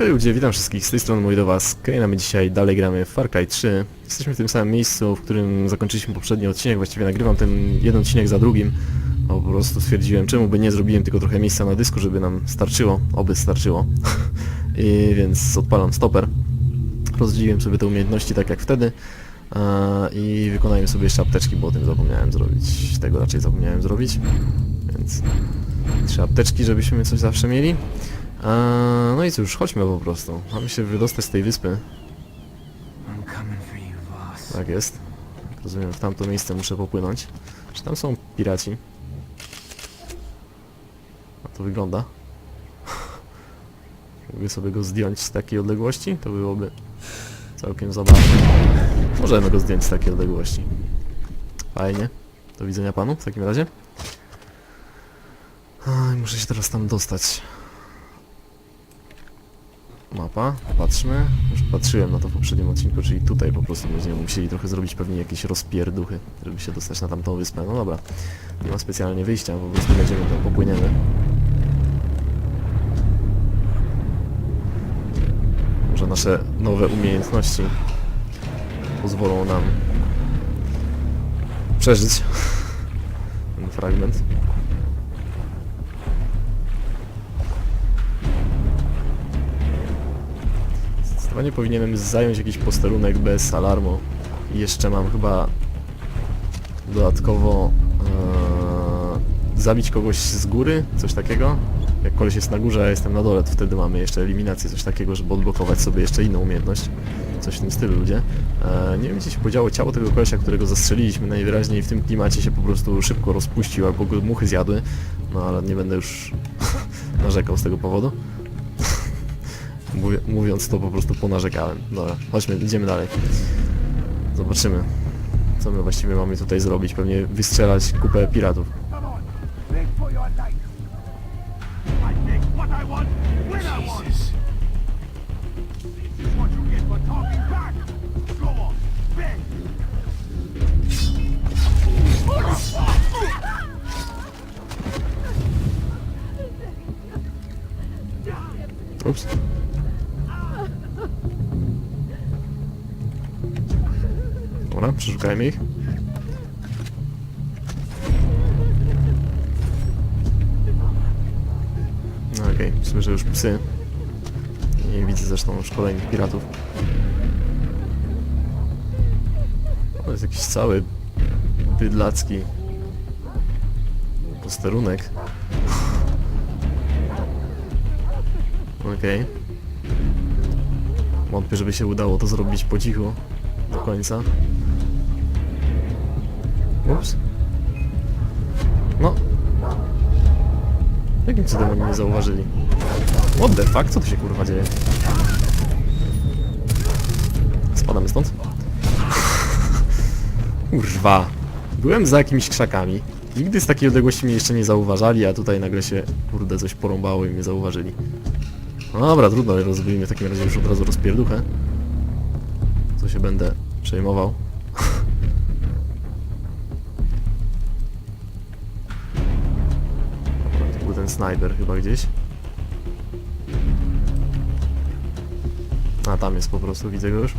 Hej ludzie, witam wszystkich, z tej strony mój do was. Kejna, my dzisiaj dalej gramy w Far Cry 3. Jesteśmy w tym samym miejscu, w którym zakończyliśmy poprzedni odcinek, właściwie nagrywam ten jeden odcinek za drugim. Bo po prostu stwierdziłem, czemu by nie zrobiłem tylko trochę miejsca na dysku, żeby nam starczyło, oby starczyło. I więc odpalam stoper. Rozdzieliłem sobie te umiejętności tak jak wtedy. I wykonałem sobie jeszcze apteczki, bo o tym zapomniałem zrobić. Tego raczej zapomniałem zrobić. Więc trzy apteczki, żebyśmy coś zawsze mieli. A, no i cóż, chodźmy po prostu. Mamy się wydostać z tej wyspy. Tak jest. Rozumiem, w tamto miejsce muszę popłynąć. Czy tam są piraci? A to wygląda. Mógłby sobie go zdjąć z takiej odległości? To byłoby całkiem zabawne. Możemy go zdjąć z takiej odległości. Fajnie. Do widzenia panu w takim razie. Aj, muszę się teraz tam dostać. Mapa, patrzmy. Już patrzyłem na to w poprzednim odcinku, czyli tutaj po prostu będziemy musieli trochę zrobić pewnie jakieś rozpierduchy, żeby się dostać na tamtą wyspę. No dobra, nie ma specjalnie wyjścia, po prostu będziemy tam popłyniemy. Może nasze nowe umiejętności pozwolą nam przeżyć ten fragment. Zdecydowanie powinienem zająć jakiś posterunek bez alarmu. I jeszcze mam chyba dodatkowo e, zabić kogoś z góry, coś takiego. Jak koleś jest na górze, a ja jestem na dole, to wtedy mamy jeszcze eliminację, coś takiego, żeby odblokować sobie jeszcze inną umiejętność. Coś w tym stylu, ludzie. E, nie wiem, gdzie się podziało ciało tego kolesia, którego zastrzeliliśmy. Najwyraźniej w tym klimacie się po prostu szybko rozpuścił, albo go muchy zjadły. No ale nie będę już narzekał z tego powodu. Mówiąc to po prostu ponarzekałem. Dobra, chodźmy, idziemy dalej. Zobaczymy, co my właściwie mamy tutaj zrobić. Pewnie wystrzelać kupę piratów. Come Dobra, przeszukajmy ich. No okej, słyszę już psy. Nie widzę zresztą już kolejnych piratów. To jest jakiś cały bydlacki posterunek. Okej. Wątpię, żeby się udało to zrobić po cichu do końca. Jakim cudem oni nie zauważyli? What the fuck? Co tu się kurwa dzieje? Spadamy stąd? Kurwa. Byłem za jakimiś krzakami. Nigdy z takiej odległości mnie jeszcze nie zauważali, a tutaj nagle się, kurde, coś porąbało i mnie zauważyli. No dobra, trudno, rozbijmy w takim razie już od razu rozpierduchę. Co się będę przejmował. Snajper chyba gdzieś. A, tam jest po prostu, widzę go już.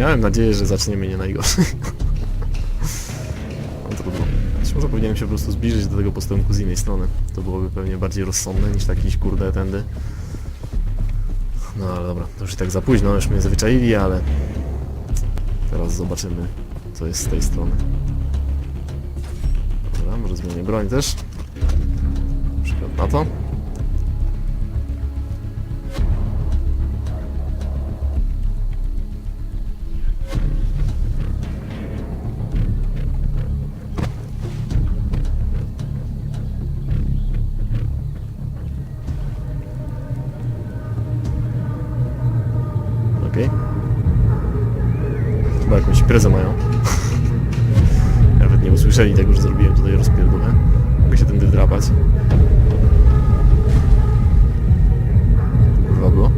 Miałem nadzieję, że zaczniemy nie najgorzej. No trudno. Być może powinienem się po prostu zbliżyć do tego posterunku z innej strony. To byłoby pewnie bardziej rozsądne niż takiś kurde tędy. No ale dobra, to już i tak za późno, już mnie zwyczaili, ale... Teraz zobaczymy, co jest z tej strony. Dobra, może zmienię broń też. Na przykład na to. Chyba jakąś imprezę mają. Nawet nie usłyszałem. słyszeli tego, że zrobiłem tutaj rozpierduchę. Mogę się tędy drapać. Kurwa było.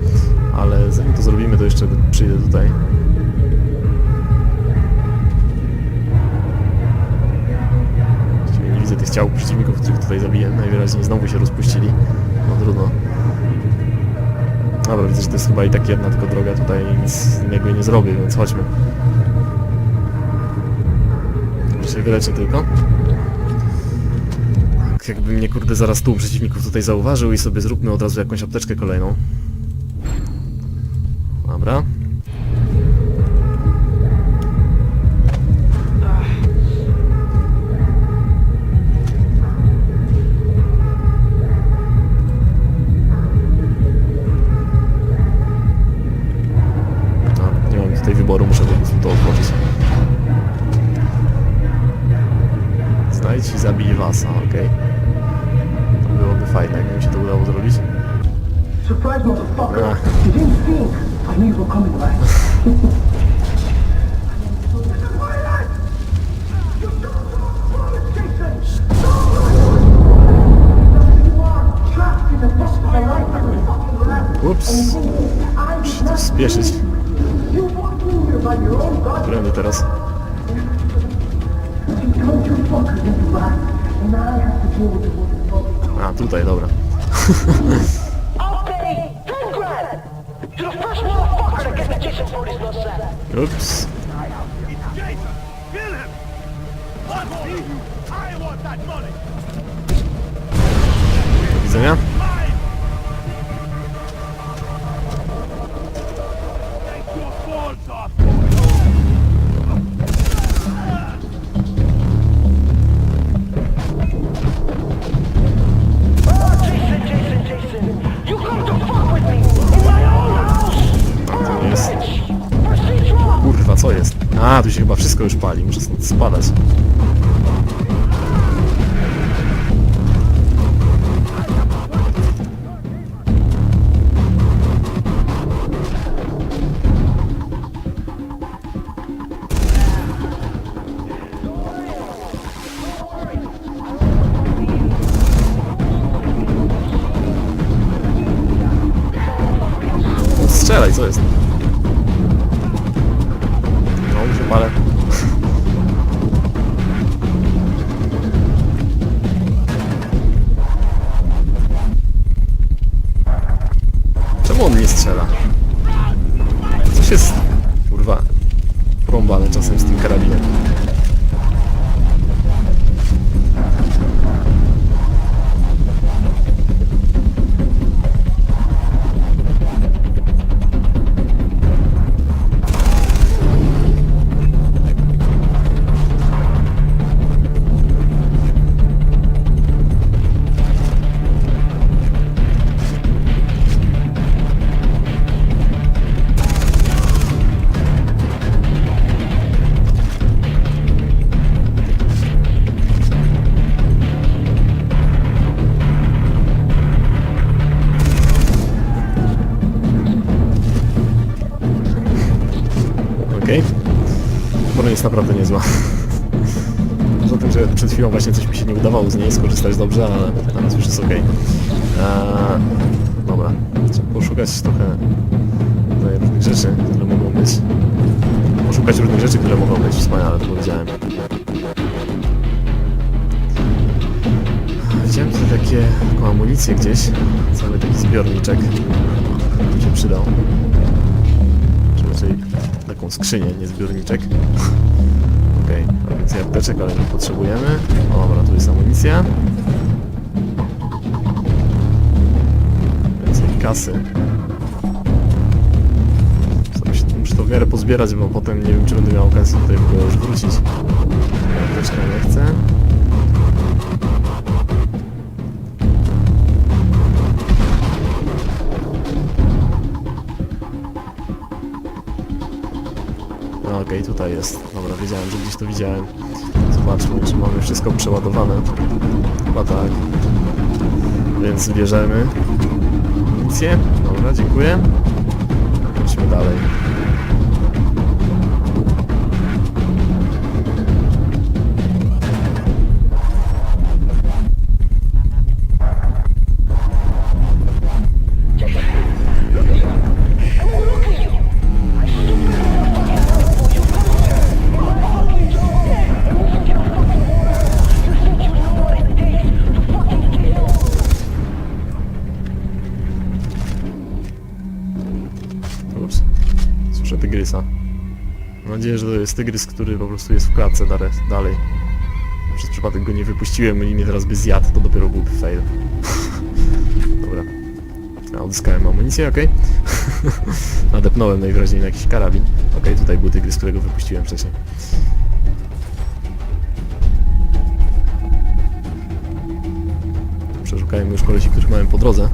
Ale zanim to zrobimy, to jeszcze przyjdę tutaj. Właściwie nie widzę tych ciał przeciwników, których tutaj zabiłem. Najwyraźniej znowu się rozpuścili. No trudno. Dobra, widzę, że to jest chyba i tak jedna tylko droga tutaj, nic innego nie zrobię, więc chodźmy. Się wyleczę tylko. Tak, jakby mnie kurde zaraz tłum przeciwników tutaj zauważył i sobie zróbmy od razu jakąś apteczkę kolejną. Brody's nutsack. Ups. It's A, tu się chyba wszystko już pali, muszę spadać. Naprawdę niezła. Poza tym, że przed chwilą właśnie coś mi się nie udawało z niej skorzystać dobrze, ale teraz już jest ok. Eee, dobra, trzeba poszukać trochę tutaj różnych rzeczy, które mogą być. Poszukać różnych rzeczy, które mogą być wspaniale, to powiedziałem. Widziałem tutaj takie, taką amunicję gdzieś, cały taki zbiorniczek, mi się przydał. Czy raczej taką skrzynię, nie zbiorniczek. Okej, okay, więcej apteczek, ale nie potrzebujemy. O, dobra, tu jest amunicja. Więcej kasy. Muszę to w miarę pozbierać, bo potem nie wiem, czy będę miał okazję tutaj w ogóle już wrócić. Apteczka nie chcę. Okej, tutaj jest. Dobra, wiedziałem, że gdzieś to widziałem. Zobaczmy, czy mamy wszystko przeładowane. Chyba tak. Więc bierzemy amunicję. Dobra, dziękuję. Idźmy dalej. Nadzieję, że to jest tygrys, który po prostu jest w klatce dalej. Przez przypadek go nie wypuściłem i mnie teraz by zjadł, to dopiero byłby fail. Dobra. Ja odzyskałem amunicję, okej. Nadepnąłem najwyraźniej na jakiś karabin. Okej, tutaj był tygrys, którego wypuściłem wcześniej. Przeszukajmy już kolesi, których mamy po drodze.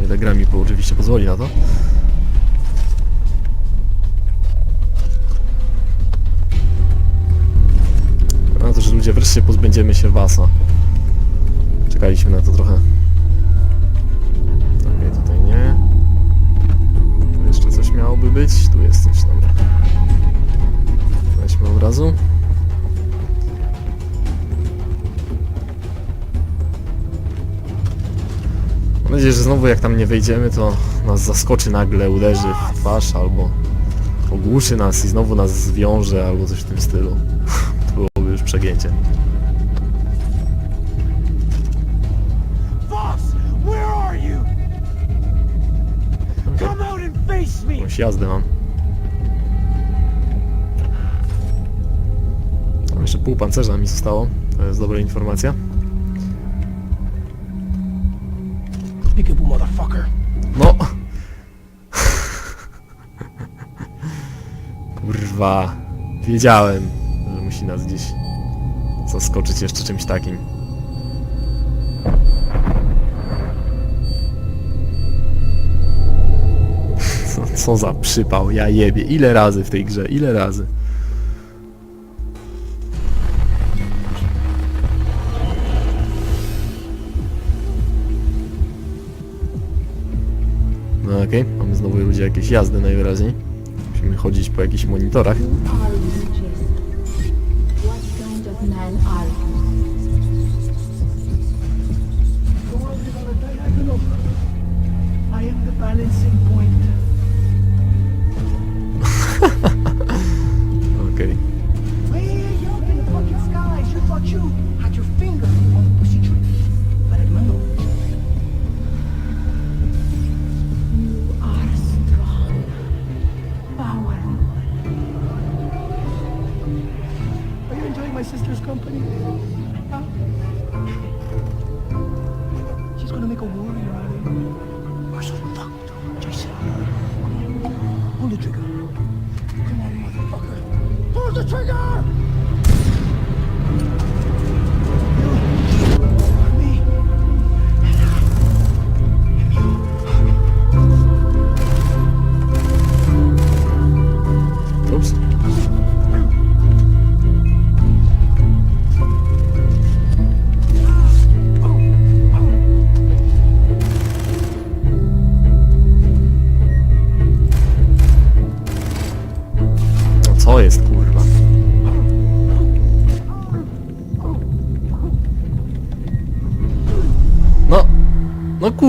O ile gra mi oczywiście pozwoli na to. Ludzie wreszcie pozbędziemy się Wasa. Czekaliśmy na to trochę. Okej, tutaj nie. Tu jeszcze coś miałoby być. Tu jest coś, dobra. Weźmy od razu. Mam nadzieję, że znowu jak tam nie wejdziemy, to nas zaskoczy nagle, uderzy w twarz albo ogłuszy nas i znowu nas zwiąże albo coś w tym stylu. Przegięcie. Jakąś jazdę mam. Tam jeszcze pół pancerza mi zostało, to jest dobra informacja. No! Kurwa, wiedziałem, że musi nas gdzieś zaskoczyć jeszcze czymś takim. Co, za przypał, ja jebie. Ile razy w tej grze, ile razy. No okej, mamy znowu ludzie jakieś jazdy najwyraźniej. Musimy chodzić po jakichś monitorach. The trigger. Come on, motherfucker. Pull the trigger!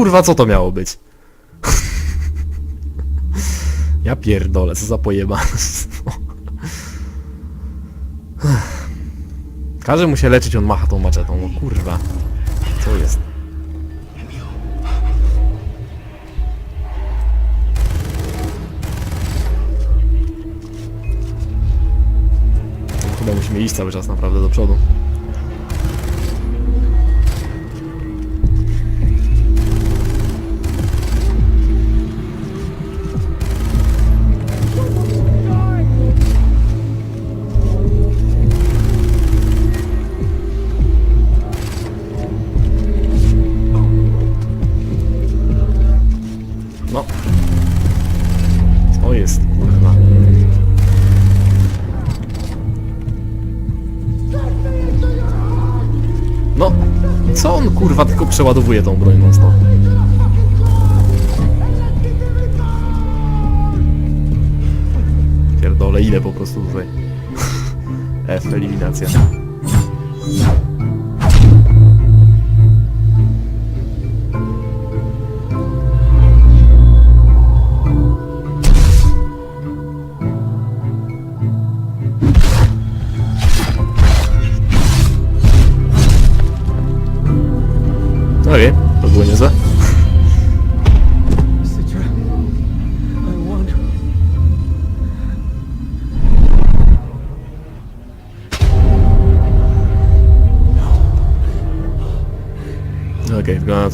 Kurwa co to miało być? Ja pierdolę, co za pojebaństwo. Każe mu się leczyć, on macha tą maczetą, no kurwa. Co jest? Chyba musimy iść cały czas naprawdę do przodu. No, co on kurwa tylko przeładowuje tą broń stop? Pierdolę, ile po prostu tutaj. F, eliminacja.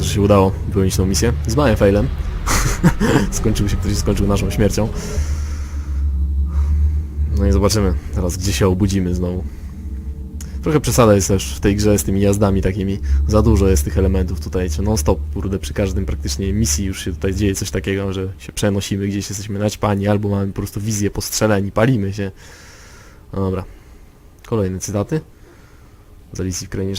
Że się udało wypełnić tą misję. Z małym failem. Skończył się, się skończył naszą śmiercią. No i zobaczymy teraz, gdzie się obudzimy znowu. Trochę przesada jest też w tej grze z tymi jazdami takimi. Za dużo jest tych elementów tutaj. Non stop, kurde, przy każdym praktycznie misji już się tutaj dzieje coś takiego, że się przenosimy, gdzieś jesteśmy naćpani, albo mamy po prostu wizję postrzeleni, palimy się. No dobra. Kolejne cytaty. Z Alicji w Krainie.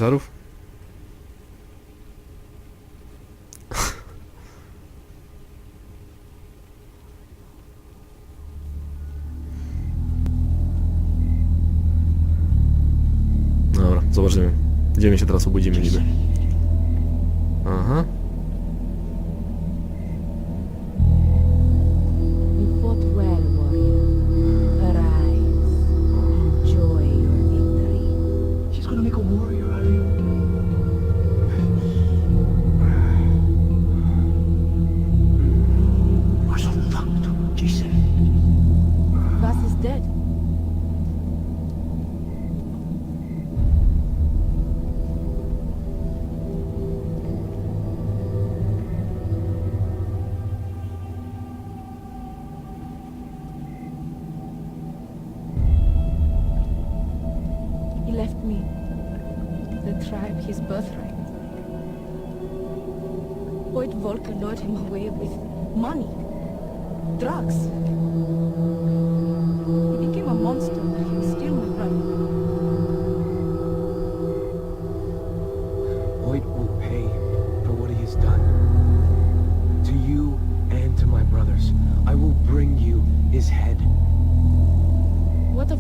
Dobra, zobaczymy. Gdzie my się teraz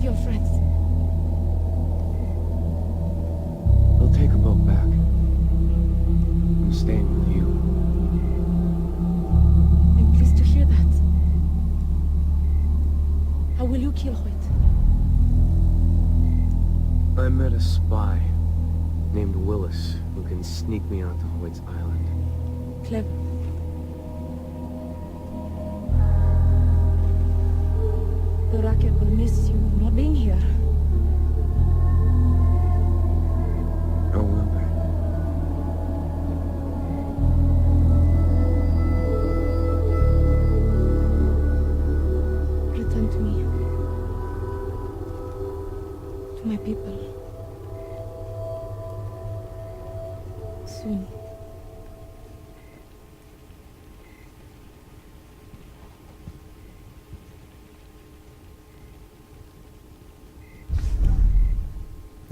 your friends? They'll take a boat back. I'm staying with you. I'm pleased to hear that. How will you kill Hoyt? I met a spy named Willis who can sneak me onto Hoyt's island. Clever. Monsieur Robert. É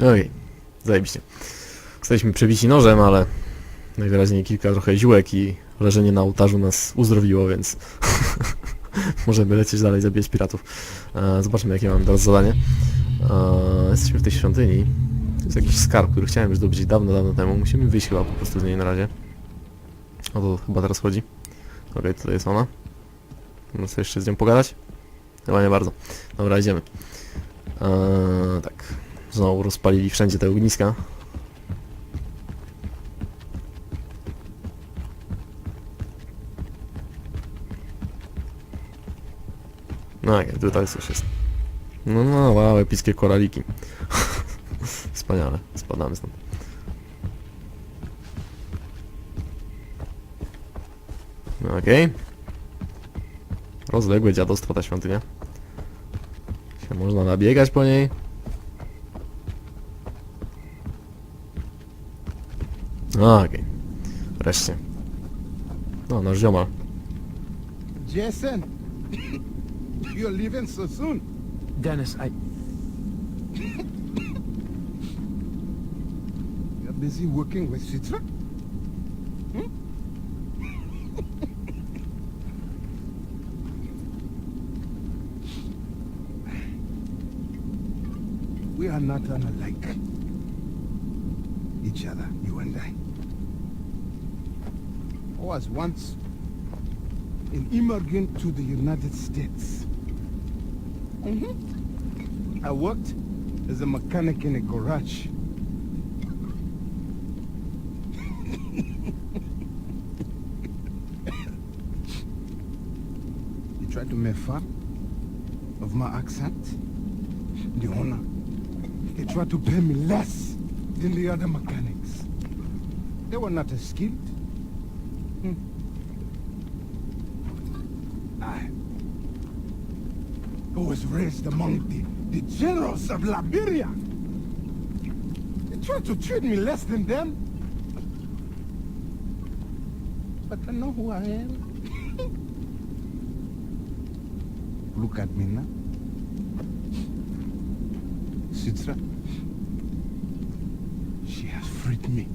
Oj, zajebiście. Zostaliśmy przebici nożem, ale najwyraźniej kilka trochę ziółek i leżenie na ołtarzu nas uzdrowiło, więc możemy lecieć dalej, zabijać piratów. E, zobaczmy, jakie mamy teraz zadanie. E, jesteśmy w tej świątyni. To jest jakiś skarb, który chciałem już zdobyć dawno, dawno temu. Musimy wyjść chyba po prostu z niej na razie. O to chyba teraz chodzi. Okej, tutaj jest ona. Można sobie jeszcze z nią pogadać? Chyba nie bardzo. Dobra, idziemy. E, tak. Znowu rozpalili wszędzie te ogniska. No jak tutaj coś jest. No no, wow, epickie koraliki. Wspaniale, spadamy stąd. No okej. Rozległe dziadostwo ta świątynia. Się można nabiegać po niej. A, okej. Wreszcie. No, nasz ziomal. Jason, you're leaving so soon. Dennis, I... You're busy working with Citra? Hmm? we are not unlike each other, you and I. I was once an immigrant to the United States. Mm-hmm. I worked as a mechanic in a garage. you tried to make fun of my accent? The owner. He tried to pay me less than the other mechanics. They were not as skilled. Hmm. I, was raised among the, the generals of Liberia. They tried to treat me less than them. But I know who I am. Look at me now. Citra. She has freed me.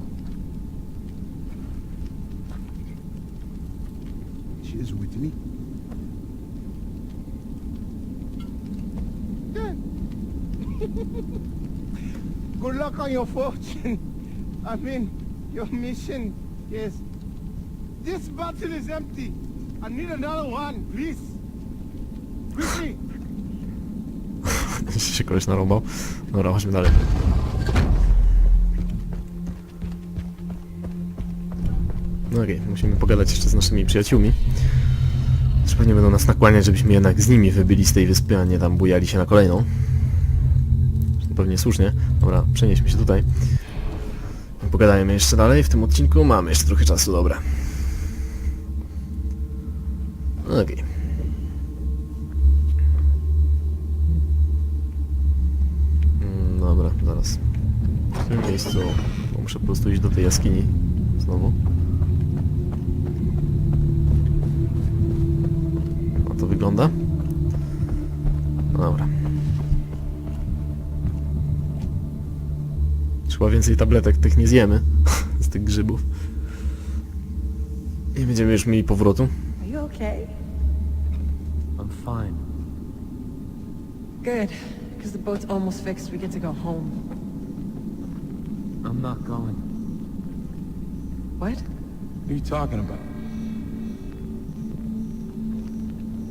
Is with me. Good luck on your fortune. I mean, your mission. Yes. This bottle is empty. I need another one, please. Quickly. się koleś narąbał. Dobra, chodźmy dalej. No okej, musimy pogadać jeszcze z naszymi przyjaciółmi. Też pewnie będą nas nakłaniać, żebyśmy jednak z nimi wybyli z tej wyspy, a nie tam bujali się na kolejną. Zresztą Pewnie słusznie. Dobra, przenieśmy się tutaj. Pogadajmy jeszcze dalej w tym odcinku. Mamy jeszcze trochę czasu, dobra. Okej. Mm, Dobra, zaraz. W tym miejscu bo muszę po prostu iść do tej jaskini znowu. Dobra. Chyba więcej tabletek tych nie zjemy z tych grzybów. I będziemy już mieli powrotu. Are you okay? I'm fine. Good, because the boat's almost fixed. We get to go home. I'm not going. What? What are you talking about?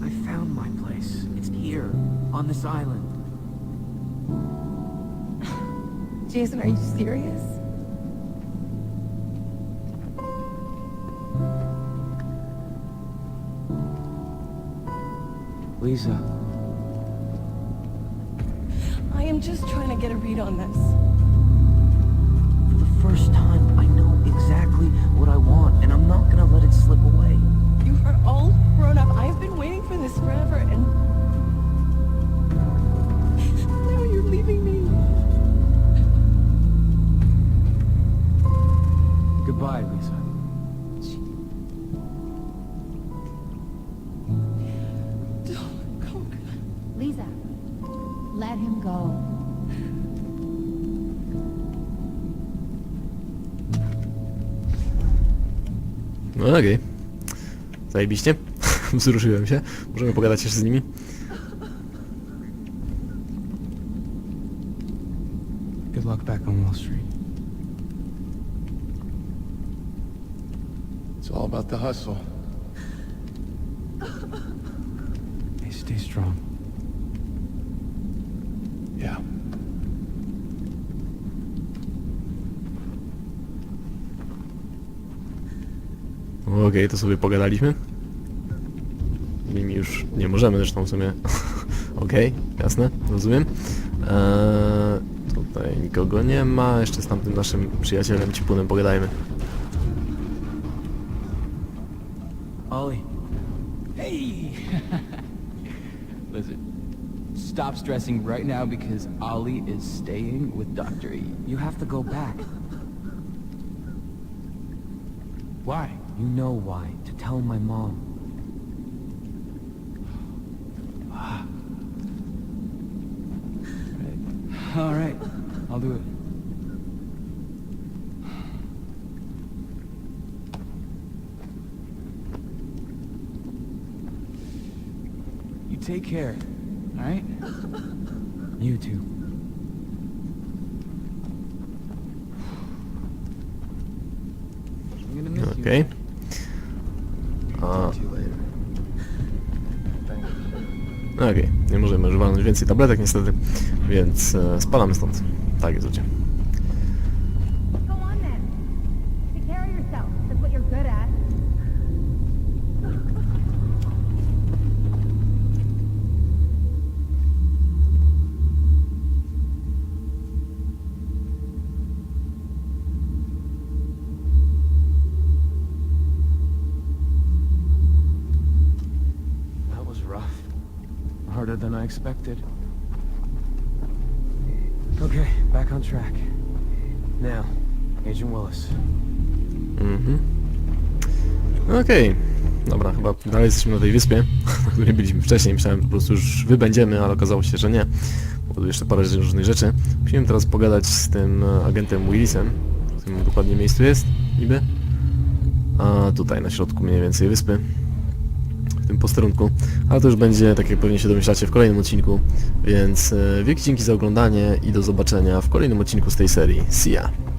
I found my place. It's here, on this island. Jason, are you serious? Lisa, I am just trying to get a read on this. For the first time, I know exactly what I want, and I'm not gonna let it slip away. You are all grown up. I've been waiting for this Okej. Zajebiście. Wzruszyłem się. Możemy pogadać jeszcze z nimi. Good luck back on Wall Street. It's all about the hustle. Hey, stay strong. Yeah. Okej, to sobie pogadaliśmy. Nimi już nie możemy zresztą w sumie. Okej, jasne, rozumiem. Eee, tutaj nikogo nie ma. Jeszcze z tamtym naszym przyjacielem Cipunem pogadajmy. Ollie. Hey! Listen, stop stressing right now because Ollie is staying with Dr. E. You have to go back. You know why. To tell my mom. All right, I'll do it. You take care, all right? You too. I'm więcej tabletek niestety, więc e, spadamy stąd. Tak jest ludzie. Expected. Okay, back on track. Now, Agent Willis. Mhm. Okej. Dobra, chyba dalej jesteśmy na tej wyspie, na której byliśmy wcześniej. Myślałem, że po prostu już wybędziemy, ale okazało się, że nie. Tu jeszcze parę różnych rzeczy. Musimy teraz pogadać z tym e, agentem Willisem. W którym dokładnie miejscu jest, niby. A tutaj, na środku mniej więcej wyspy. Posterunku. Ale to już będzie, tak jak pewnie się domyślacie, w kolejnym odcinku. Więc e, wielkie dzięki za oglądanie i do zobaczenia w kolejnym odcinku z tej serii. See ya!